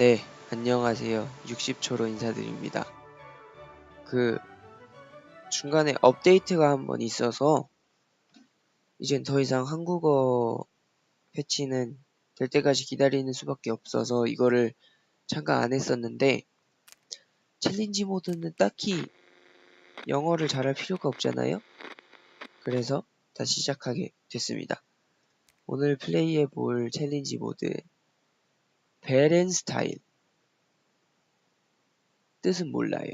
네, 안녕하세요. 60초로 인사드립니다. 그, 중간에 업데이트가 한 번 있어서, 이젠 더 이상 한국어 패치는 될 때까지 기다리는 수밖에 없어서 이거를 잠깐 안 했었는데, 챌린지 모드는 딱히 영어를 잘할 필요가 없잖아요? 그래서 다시 시작하게 됐습니다. 오늘 플레이해 볼 챌린지 모드, 베렌 스타일. 뜻은 몰라요.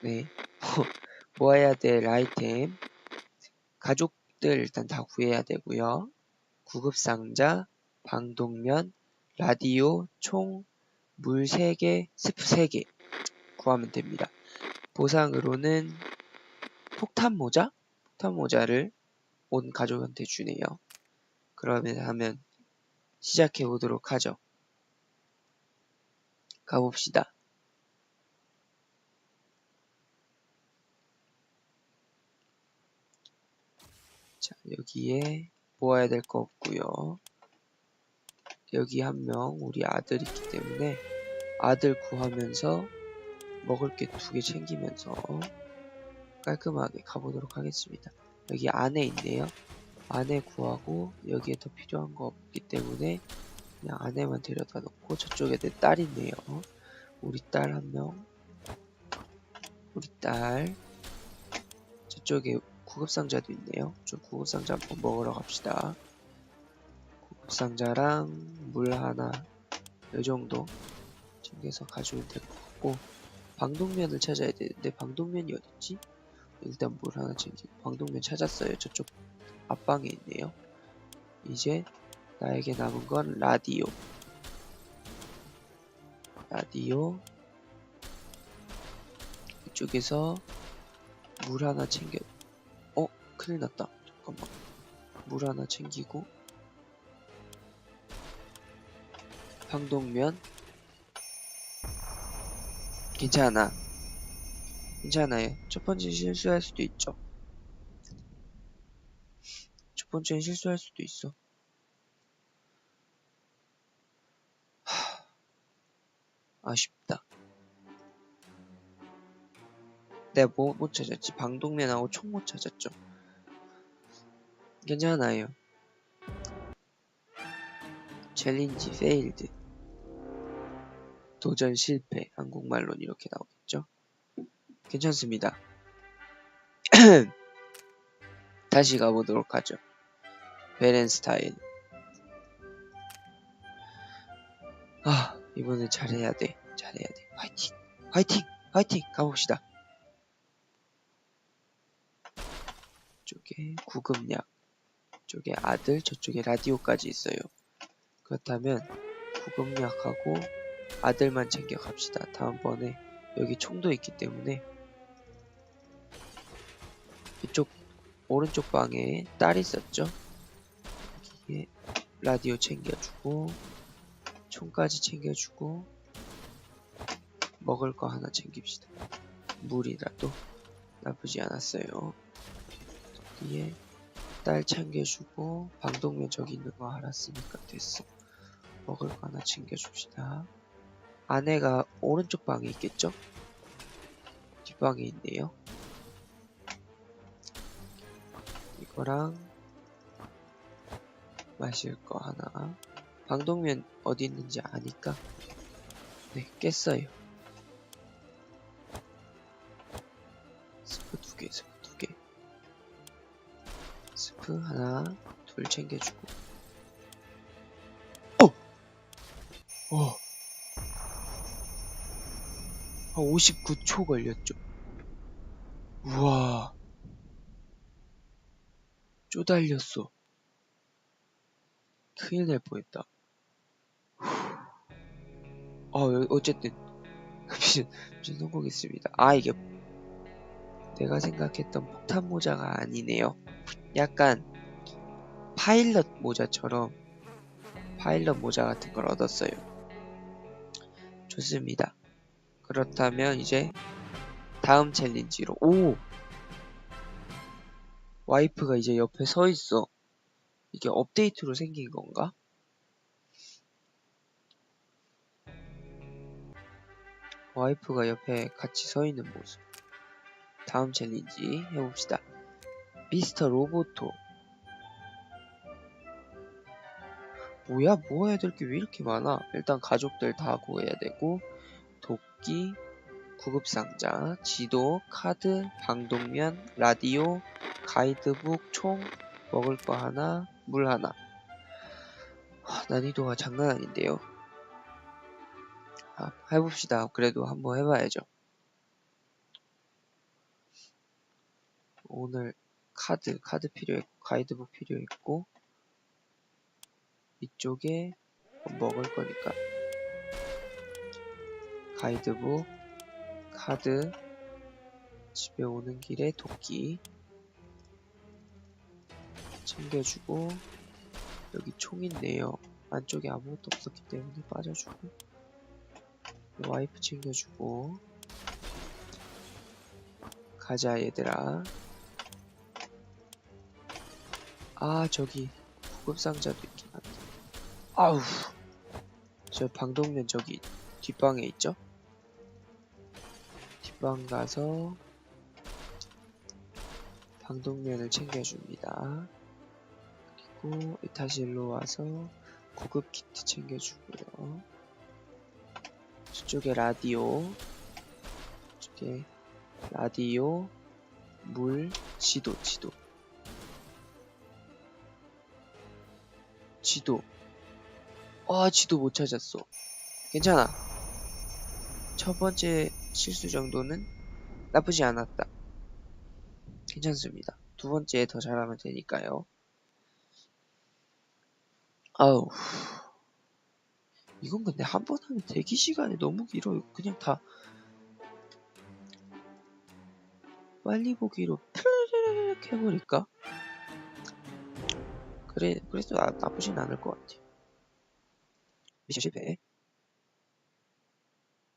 네. 모아야 될 아이템. 가족들 일단 다 구해야 되고요. 구급상자, 방독면, 라디오, 총, 물 3개, 스프 3개 구하면 됩니다. 보상으로는 폭탄 모자? 폭탄 모자를 온 가족한테 주네요. 그러면 하면 시작해 보도록 하죠. 가봅시다. 자, 여기에 모아야 될 거 없고요. 여기 한 명 우리 아들 있기 때문에 아들 구하면서 먹을 게 두 개 챙기면서 깔끔하게 가보도록 하겠습니다. 여기 안에 있네요. 안에 구하고 여기에 더 필요한 거 없기 때문에 그냥 안에만 데려다 놓고 저쪽에 내딸 있네요. 우리 딸 한 명. 우리 딸. 저쪽에 구급상자도 있네요. 저 구급상자 한번 먹으러 갑시다. 구급상자랑 물 하나 이 정도 챙겨서 가져오면 될 것 같고 방독면을 찾아야 되는데 방독면이 어딨지? 일단 물 하나 챙기고 방독면 찾았어요. 저쪽 앞방에 있네요. 이제 나에게 남은 건 라디오. 라디오. 이쪽에서 물 하나 챙겨. 어? 큰일 났다. 잠깐만. 물 하나 챙기고. 방독면. 괜찮아. 괜찮아요. 첫 번째 실수할 수도 있죠. 첫 번째는 실수할 수도 있어. 아쉽다. 내가 뭐 못 찾았지? 방독면 하고 총 못 찾았죠. 괜찮아요. 챌린지 페일드. 도전 실패. 한국말로는 이렇게 나오겠죠. 괜찮습니다. 다시 가보도록 하죠. 베렌 스타일. 이번엔 잘해야 돼. 잘해야 돼. 화이팅! 화이팅! 화이팅! 가봅시다. 이쪽에 구급약. 이쪽에 아들, 저쪽에 라디오까지 있어요. 그렇다면 구급약하고 아들만 챙겨 갑시다. 다음번에 여기 총도 있기 때문에 이쪽 오른쪽 방에 딸 있었죠? 여기에 라디오 챙겨주고 총까지 챙겨주고 먹을 거 하나 챙깁시다. 물이라도 나쁘지 않았어요. 여기에 딸 챙겨주고 방독면 저기 있는 거 알았으니까 됐어. 먹을 거 하나 챙겨줍시다. 아내가 오른쪽 방에 있겠죠? 뒷방에 있네요. 이거랑 마실 거 하나. 방독면 어디 있는지 아니까 네 깼어요. 스프 두 개, 스프 두 개. 스프 하나, 둘 챙겨주고. 어! 어! 한 59초 걸렸죠. 우와. 쪼달렸어. 큰일 날 뻔했다. 아, 어쨌든 미션, 미션 성공했습니다. 아, 이게 내가 생각했던 폭탄 모자가 아니네요. 약간 파일럿 모자처럼 파일럿 모자 같은 걸 얻었어요. 좋습니다. 그렇다면 이제 다음 챌린지로 오 와이프가 이제 옆에 서 있어 이게 업데이트로 생긴 건가? 와이프가 옆에 같이 서 있는 모습. 다음 챌린지 해봅시다. 미스터 로보토. 뭐야, 뭐 해야 될 게 왜 이렇게 많아? 일단 가족들 다 구해야 되고, 도끼, 구급상자, 지도, 카드, 방독면, 라디오, 가이드북, 총, 먹을 거 하나, 물 하나. 하, 난이도가 장난 아닌데요. 아, 해봅시다. 그래도 한번 해봐야죠. 오늘 카드, 카드 필요했고, 가이드북 필요했고, 이쪽에 먹을 거니까. 가이드북, 카드, 집에 오는 길에 도끼 챙겨주고, 여기 총 있네요. 안쪽에 아무것도 없었기 때문에 빠져주고, 와이프 챙겨주고, 가자 얘들아. 아 저기 구급상자도 있긴 한데. 아우. 저 방독면 저기 뒷방에 있죠? 뒷방 가서 방독면을 챙겨줍니다. 그리고 다시 일로 와서 구급 키트 챙겨주고요. 저쪽에 라디오, 저쪽에 라디오, 물, 지도, 지도. 지도. 아, 지도 못 찾았어. 괜찮아. 첫 번째 실수 정도는 나쁘지 않았다. 괜찮습니다. 두 번째 더 잘하면 되니까요. 아우. 이건 근데 한 번 하면 대기 시간이 너무 길어요. 그냥 다 빨리 보기로 푸르륵 해버릴까? 그래, 그래도 나, 나쁘진 않을 것 같아요. 미션 실패.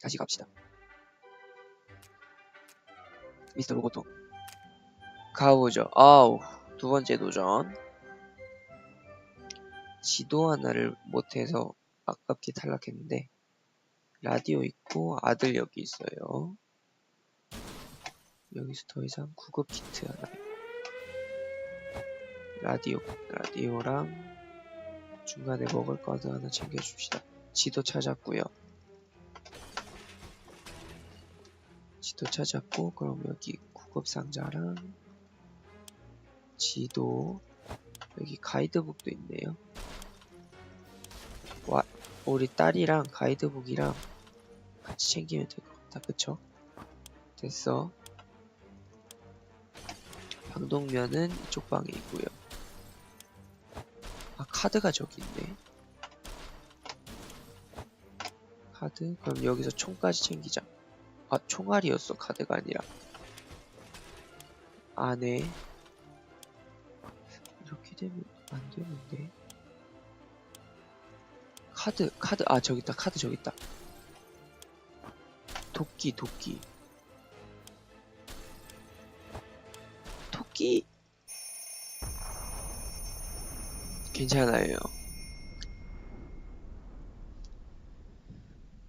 다시 갑시다. 미스터 로보토. 가보죠. 아우, 두 번째 도전. 지도 하나를 못해서 아깝게 탈락했는데, 라디오 있고 아들 여기 있어요. 여기서 더 이상 구급 키트 하나. 라디오, 라디오랑 중간에 먹을 거 하나 챙겨줍시다. 지도 찾았고요. 지도 찾았고 그럼 여기 구급 상자랑 지도 여기 가이드북도 있네요. 와 우리 딸이랑 가이드북이랑 같이 챙기면 될 것 같다. 그쵸? 됐어. 방독면은 이쪽 방에 있고요. 아 카드가 저기 있네. 카드 그럼 여기서 총까지 챙기자. 아 총알이었어 카드가 아니라. 안에 이렇게 되면 안 되는데. 카드 카드 아 저기 있다 카드 저기 있다. 도끼 도끼. 토끼 괜찮아요.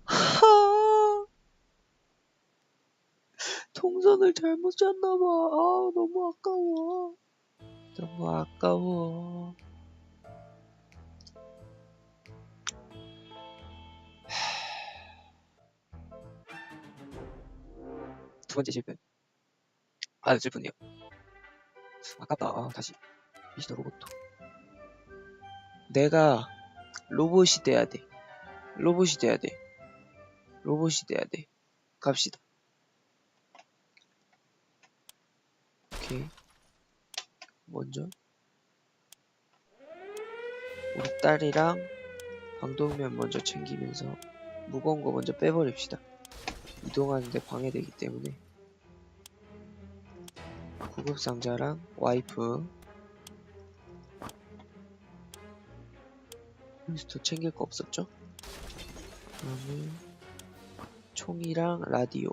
하 동선을 잘못 짰나봐. 아 너무 아까워. 너무 아까워. 번째 실패. 아 슬프네요. 아깝다. 아, 다시 미스터 로봇도. 내가 로봇이 돼야 돼. 로봇이 돼야 돼. 로봇이 돼야 돼. 갑시다. 오케이. 먼저 우리 딸이랑 방독면 먼저 챙기면서 무거운 거 먼저 빼버립시다. 이동하는데 방해되기 때문에 구급 상자랑 와이프. 여기서 더 챙길 거 없었죠? 그러면 총이랑 라디오.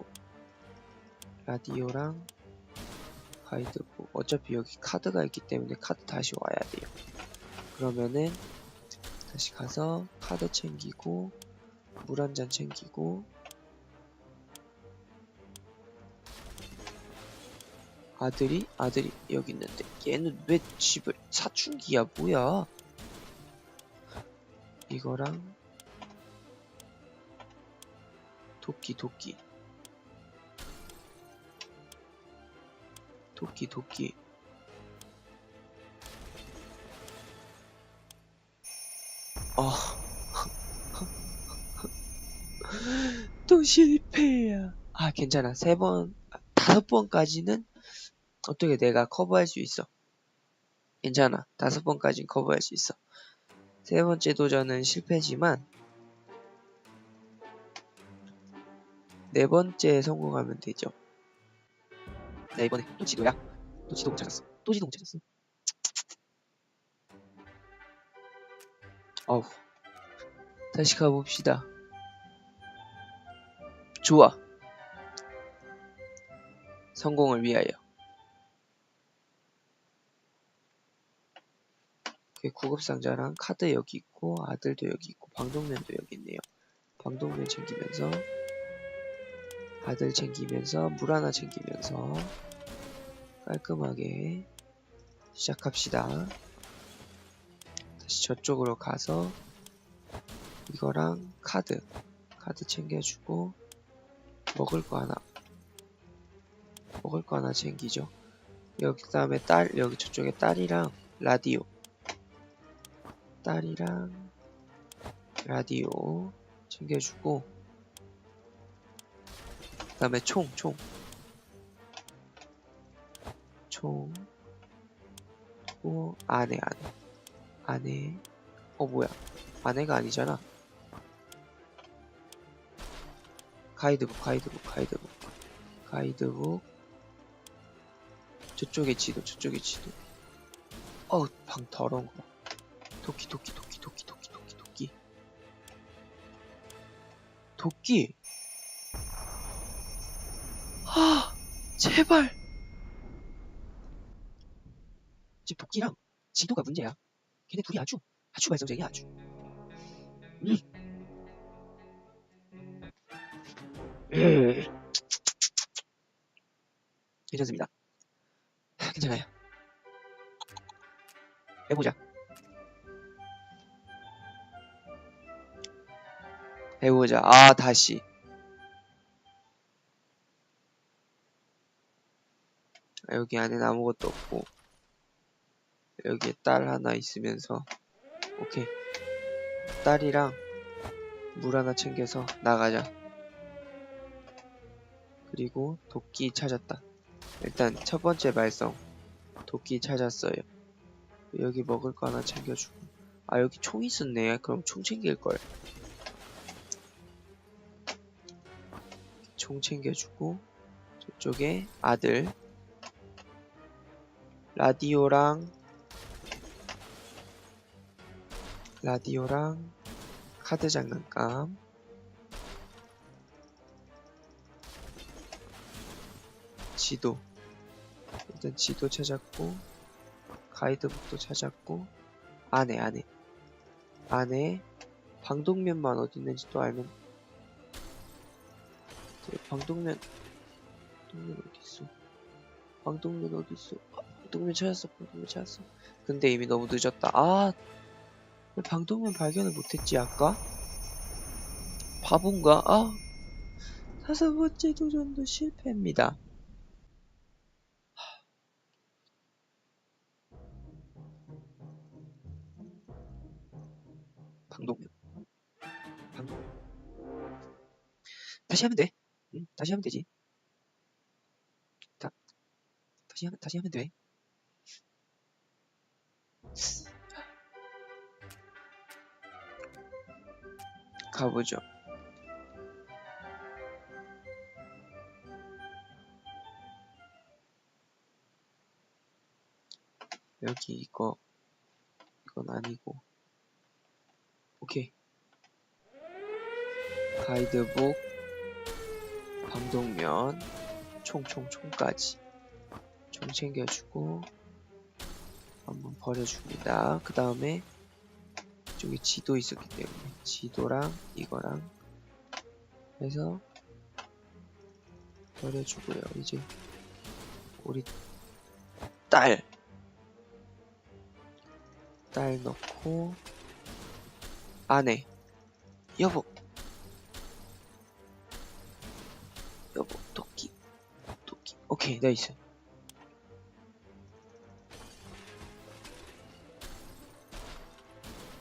라디오랑 가이드북. 어차피 여기 카드가 있기 때문에 카드 다시 와야 돼요. 그러면은 다시 가서 카드 챙기고 물 한 잔 챙기고 아들이 아들이 여기 있는데 얘는 왜 집을 사춘기야 뭐야 이거랑 도끼 도끼 도끼 도끼 아. 또 실패야. 아, 괜찮아. 세 번, 다섯 번까지는 어떻게 내가 커버할 수 있어. 괜찮아. 다섯 번까지는 커버할 수 있어. 세 번째 도전은 실패지만, 네 번째 성공하면 되죠. 나 이번에 또 지도야. 또 지도 못 찾았어. 또 지도 못 찾았어. 어우. 다시 가봅시다. 좋아. 성공을 위하여. 구급상자랑 카드 여기 있고 아들도 여기 있고 방독면도 여기 있네요. 방독면 챙기면서 아들 챙기면서 물 하나 챙기면서 깔끔하게 시작합시다. 다시 저쪽으로 가서 이거랑 카드 카드 챙겨주고 먹을 거 하나 먹을 거 하나 챙기죠 여기 그다음에 딸 여기 저쪽에 딸이랑 라디오 딸이랑 라디오 챙겨주고 그 다음에 총 총총또 안에 안에 안에 어 뭐야 아내가 아니잖아. 가이드북, 가이드북, 가이드북, 가이드북. 저쪽에 지도, 저쪽에 지도. 어우, 방 더러운 거. 봐. 도끼, 도끼, 도끼, 도끼, 도끼, 도끼, 도끼. 도끼. 아, 제발. 지금 도끼랑 지도가 문제야. 걔네 둘이 아주, 아주 발성적이야, 아주. 음. 괜찮습니다. 괜찮아요. 해보자. 해보자. 아, 다시. 아, 여기 안엔 아무것도 없고, 여기에 딸 하나 있으면서, 오케이. 딸이랑 물 하나 챙겨서 나가자. 그리고 도끼 찾았다. 일단 첫 번째 발성. 도끼 찾았어요. 여기 먹을 거 하나 챙겨주고. 아, 여기 총 있었네. 그럼 총 챙길걸. 총 챙겨주고. 저쪽에 아들. 라디오랑 라디오랑 카드 장난감 지도 일단 지도 찾았고 가이드북도 찾았고 안에 안에 안에 방독면만 어디 있는지 또 알면 네, 방독면 방독면 어디 있어 방독면 어디 있어 아, 방독면 찾았어 방독면 찾았어 근데 이미 너무 늦었다 아왜 방독면 발견을 못했지 아까? 바본가? 아 다섯 번째 도전도 실패입니다. 방독면 방독면 다시 하면 돼. 응, 다시 하면 되지. 다 다시 하면 다시 하면 돼. 가보죠. 여기 이거 이건 아니고 오케이 가이드북 방독면 총총총까지 총 챙겨주고 한번 버려줍니다. 그 다음에 저기 지도 있었기 때문에 지도랑 이거랑 해서 버려주고요. 이제 우리 딸. 딸 넣고 안에 여보 오케이 나이스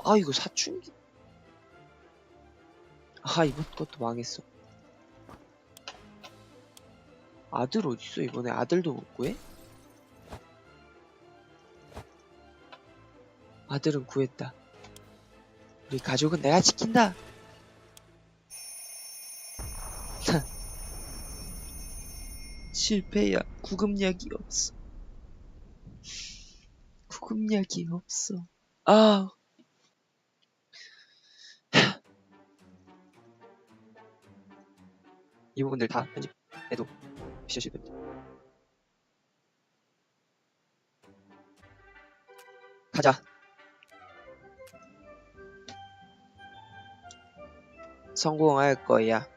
아 이거 사춘기? 아 이번 것도 망했어. 아들 어딨어 이번에? 아들도 못 구해? 아들은 구했다. 우리 가족은 내가 지킨다 실패야 구급약이 없어 구급약이 없어 아 이 부분들 다 편집해도 미션 실패입니다. 가자. 성공할 거야.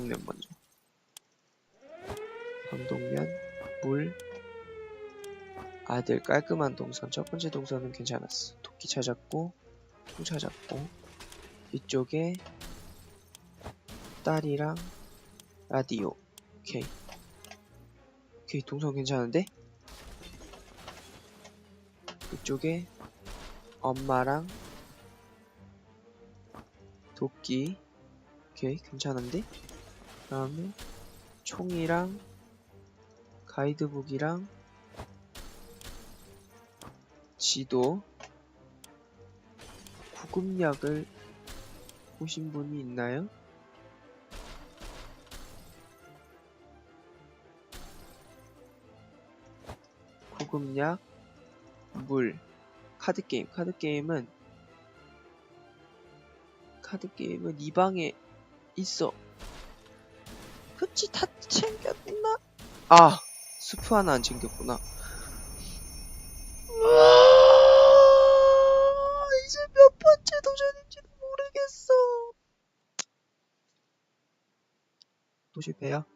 방독면 먼저. 방독면, 물, 아들 깔끔한 동선. 첫 번째 동선은 괜찮았어. 토끼 찾았고 총 찾았고 이쪽에 딸이랑 라디오. 오케이. 오케이 동선 괜찮은데? 이쪽에 엄마랑 도끼. 오케이 괜찮은데 다음에 총이랑 가이드북이랑 지도 구급약을 보신 분이 있나요? 구급약, 물, 카드게임. 카드게임은 카드게임은 이 방에 있어. 그치 다 챙겼나? 아 스프 하나 안 챙겼구나. 아, 이제 몇 번째 도전인지도 모르겠어. 또 실패야?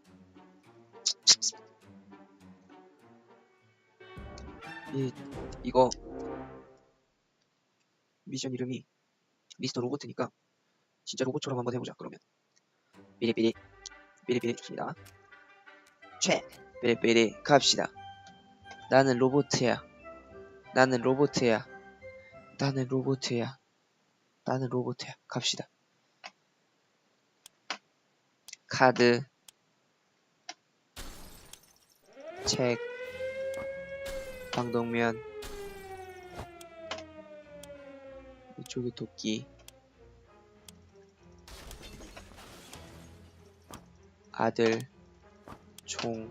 이 이거 미션 이름이 미스터 로보트니까 진짜 로봇처럼 한번 해보자 그러면 삐리삐리 삐리삐리 좋습니다 최 삐리삐리 갑시다 나는 로보트야 나는 로보트야. 나는 로보트야. 나는 로보트야. 갑시다. 카드, 책, 방독면, 이쪽에 도끼, 아들, 총,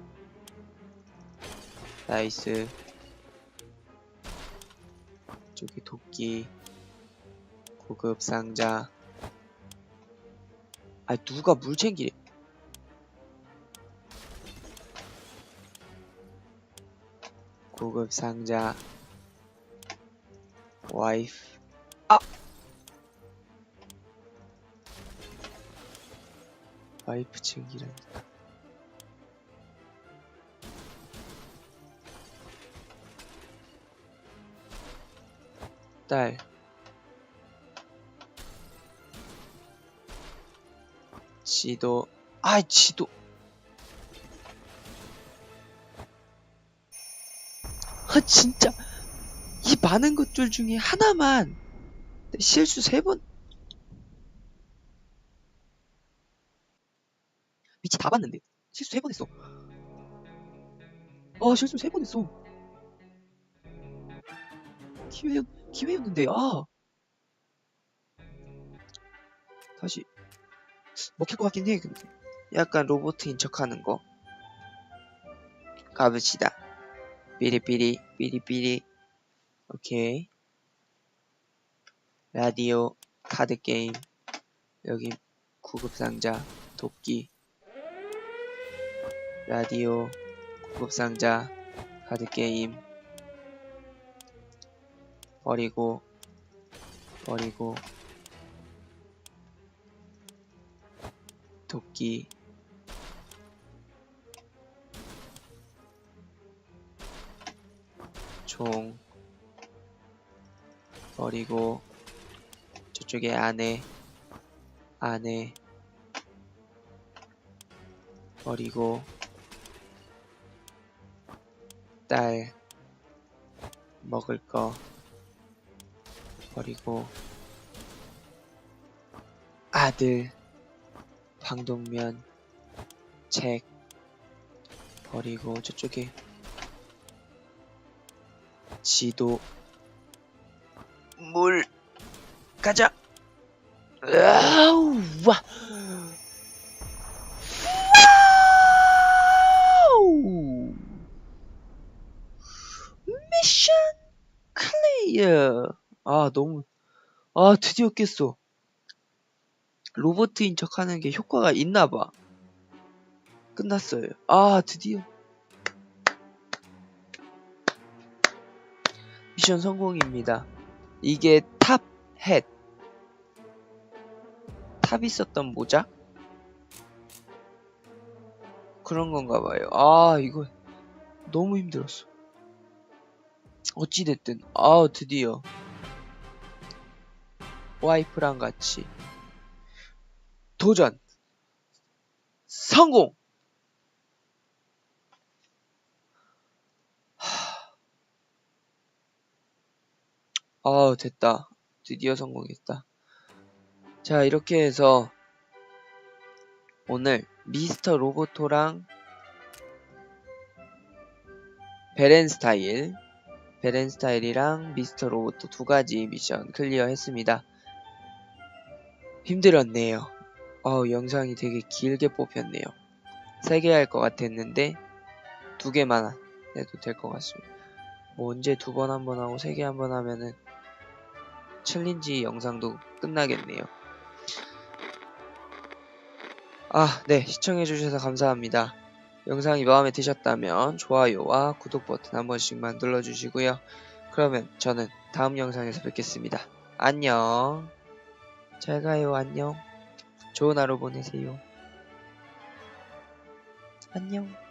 나이스. 저기 도끼 고급 상자. 아 누가 물 챙기래? 고급 상자. 와이프. 아 챙기라니까 딸. 지도. 아 지도. 아 진짜. 이 많은 것들 중에 하나만. 실수 세번 미치 다 봤는데. 실수 세 번 했어. 아 실수 세 번 했어. 기회 기회였는데 아. 다시. 먹힐 것 같긴 해 근데. 약간 로봇인 척하는 거. 가봅시다. 삐리삐리 삐리삐리. 오케이. 라디오 카드 게임. 여기 구급상자 도끼 라디오 구급상자 카드 게임. 버리고 버리고. 도끼. 총. 버리고 저쪽에 안에 안에. 버리고 딸 먹을 거 버리고 아들 방독면 책 버리고 저쪽에 지도 물 가자! 으아우 와 와우 미션 클리어 아 너무 아 드디어 깼어. 로보트인 척 하는 게 효과가 있나 봐. 끝났어요. 아 드디어. 미션 성공입니다. 이게 탑햇. 탑이 썼던 모자? 그런 건가 봐요. 아 이거 너무 힘들었어. 어찌됐든 아 드디어 와이프랑 같이. 도전. 성공! 아 됐다. 드디어 성공했다. 자 이렇게 해서 오늘 미스터 로보토랑 베렌 스타일 베렌 스타일이랑 미스터 로보토 두 가지 미션 클리어 했습니다 힘들었네요 어 영상이 되게 길게 뽑혔네요 세개할 것 같았는데 두 개만 해도 될 것 같습니다 뭐 언제 두 번 한 번 하고 세 개 한 번 하면은 챌린지 영상도 끝나겠네요 아, 네. 시청해주셔서 감사합니다. 영상이 마음에 드셨다면 좋아요와 구독 버튼 한 번씩만 눌러주시고요. 그러면 저는 다음 영상에서 뵙겠습니다. 안녕. 잘 가요. 안녕. 좋은 하루 보내세요. 안녕.